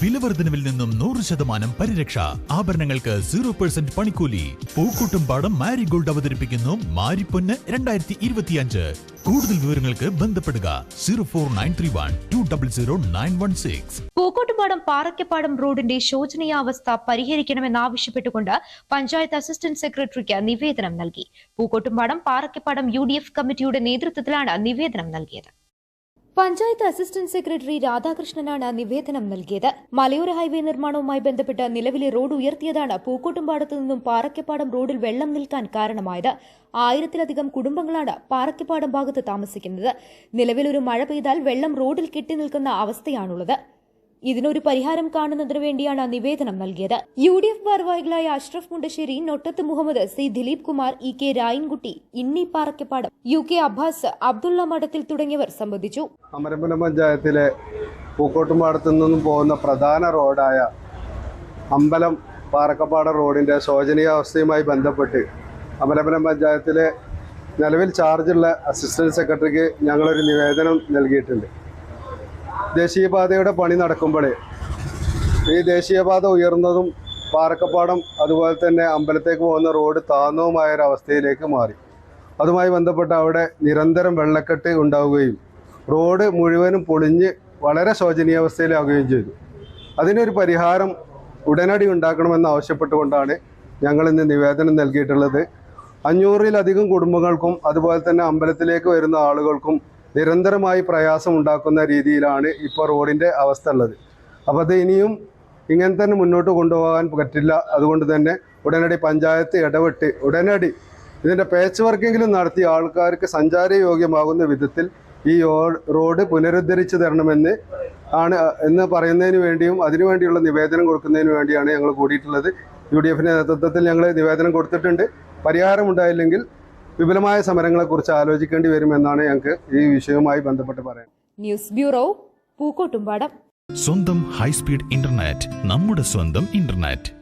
വിലവർദ്ധനവിൽ നിന്നും നൂറ് ശതമാനം പരിരക്ഷ. ആഭരണങ്ങൾക്ക് സീറോ പെർസെന്റ് പണിക്കൂലി. പൂക്കൂട്ടും പാടം മാരിഗോൾഡ് അവതരിപ്പിക്കുന്നു മാരിപ്പൊന്ന് രണ്ടായിരത്തി ഇരുപത്തിയഞ്ച് കൂടുതൽ വിവരങ്ങൾക്ക് ബന്ധപ്പെടുക zero four nine three one two double zero nine one six. Pookkottupadam Parakkappadam റോഡിന്റെ ശോചനീയാവസ്ഥ പരിഹരിക്കണമെന്നാവശ്യപ്പെട്ടുകൊണ്ട് പഞ്ചായത്ത് അസിസ്റ്റന്റ് സെക്രട്ടറിക്ക് നിവേദനം നൽകി. പൂക്കോട്ടുംപാടം പാറക്കപ്പാടം യു കമ്മിറ്റിയുടെ നേതൃത്വത്തിലാണ് നിവേദനം നൽകിയത്. പഞ്ചായത്ത് അസിസ്റ്റന്റ് സെക്രട്ടറി രാധാകൃഷ്ണനാണ് നിവേദനം നൽകിയത്. മലയോര ഹൈവേ നിർമ്മാണവുമായി ബന്ധപ്പെട്ട് നിലവിലെ റോഡ് ഉയർത്തിയതാണ് പൂക്കോട്ടുംപാടത്തു നിന്നും പാറയ്ക്കപ്പാടം റോഡിൽ വെള്ളം നിൽക്കാൻ കാരണമായത്. ആയിരത്തിലധികം കുടുംബങ്ങളാണ് പാറയ്ക്കപ്പാടം ഭാഗത്ത് താമസിക്കുന്നത്. നിലവിലൊരു മഴ പെയ്താൽ വെള്ളം റോഡിൽ കെട്ടി നിൽക്കുന്ന അവസ്ഥയാണുള്ളത്. ഇതിനൊരു പരിഹാരം കാണുന്നതിനു വേണ്ടിയാണ് നിവേദനം നൽകിയത്. യു ഡി എഫ് ഭാരവാഹികളായ Ashraf Mundassery Nottath Muhammad C Dileep Kumar E K Rayankutty ഇന്നി പാറക്കപ്പാടം യു കെ അബ്ബാസ് അബ്ദുള്ള മഠത്തിൽ തുടങ്ങിയവർ സംബന്ധിച്ചു. അമരമ്പലം പഞ്ചായത്തിലെ പൂക്കോട്ടുംപാടത്തു നിന്നും പോകുന്ന പ്രധാന റോഡായ അമ്പലം പാറക്കപ്പാട റോഡിന്റെ ശോചനീയാവസ്ഥയുമായി ബന്ധപ്പെട്ട് അമരമ്പലം പഞ്ചായത്തിലെ നിലവിൽ ചാർജുള്ള അസിസ്റ്റന്റ് സെക്രട്ടറിക്ക് ഞങ്ങളൊരു നിവേദനം നൽകിയിട്ടുണ്ട്. ദേശീയപാതയുടെ പണി നടക്കുമ്പോൾ ഈ ദേശീയപാത ഉയർന്നതും പാറക്കപ്പാടം അതുപോലെ തന്നെ അമ്പലത്തേക്ക് പോകുന്ന റോഡ് താന്നവുമായ ഒരു അവസ്ഥയിലേക്ക് മാറി. അതുമായി ബന്ധപ്പെട്ട് അവിടെ നിരന്തരം വെള്ളക്കെട്ട് ഉണ്ടാവുകയും റോഡ് മുഴുവനും പൊളിഞ്ഞ് വളരെ ശോചനീയാവസ്ഥയിലാവുകയും ചെയ്തു. അതിനൊരു പരിഹാരം ഉടനടി ഉണ്ടാക്കണമെന്ന് ആവശ്യപ്പെട്ടുകൊണ്ടാണ് ഞങ്ങൾ ഇന്ന് നിവേദനം നൽകിയിട്ടുള്ളത്. അഞ്ഞൂറിലധികം കുടുംബങ്ങൾക്കും അതുപോലെ തന്നെ അമ്പലത്തിലേക്ക് വരുന്ന ആളുകൾക്കും നിരന്തരമായി പ്രയാസം ഉണ്ടാക്കുന്ന രീതിയിലാണ് ഇപ്പോൾ റോഡിന്റെ അവസ്ഥ ഉള്ളത് അപ്പോൾ അത് ഇനിയും ഇങ്ങനെ തന്നെ മുന്നോട്ട് കൊണ്ടുപോകാൻ പറ്റില്ല. അതുകൊണ്ട് തന്നെ ഉടനടി പഞ്ചായത്ത് ഇടപെട്ട് ഉടനടി ഇതിന്റെ പേച്ച് വർക്കെങ്കിലും നടത്തി ആൾക്കാർക്ക് സഞ്ചാരയോഗ്യമാകുന്ന വിധത്തിൽ ഈ റോഡ് പുനരുദ്ധരിച്ചു തരണമെന്ന് ആണ് എന്ന് പറയുന്നതിന് വേണ്ടിയും അതിനുവേണ്ടിയുള്ള നിവേദനം കൊടുക്കുന്നതിന് വേണ്ടിയാണ് ഞങ്ങൾ കൂടിയിട്ടുള്ളത്. യു ഡി എഫിന്റെ നേതൃത്വത്തിൽ ഞങ്ങൾ നിവേദനം കൊടുത്തിട്ടുണ്ട്. പരിഹാരമുണ്ടായില്ലെങ്കിൽ വിപുലമായ സമരങ്ങളെക്കുറിച്ച് ആലോചിക്കേണ്ടി വരുമെന്നാണ് ഞങ്ങൾക്ക് ഈ വിഷയവുമായി ബന്ധപ്പെട്ട് പറയാൻ. News bureau Pookkottumpadam. സ്വന്തം ഹൈസ്പീഡ് ഇന്റർനെറ്റ് നമ്മുടെ സ്വന്തം ഇന്റർനെറ്റ്.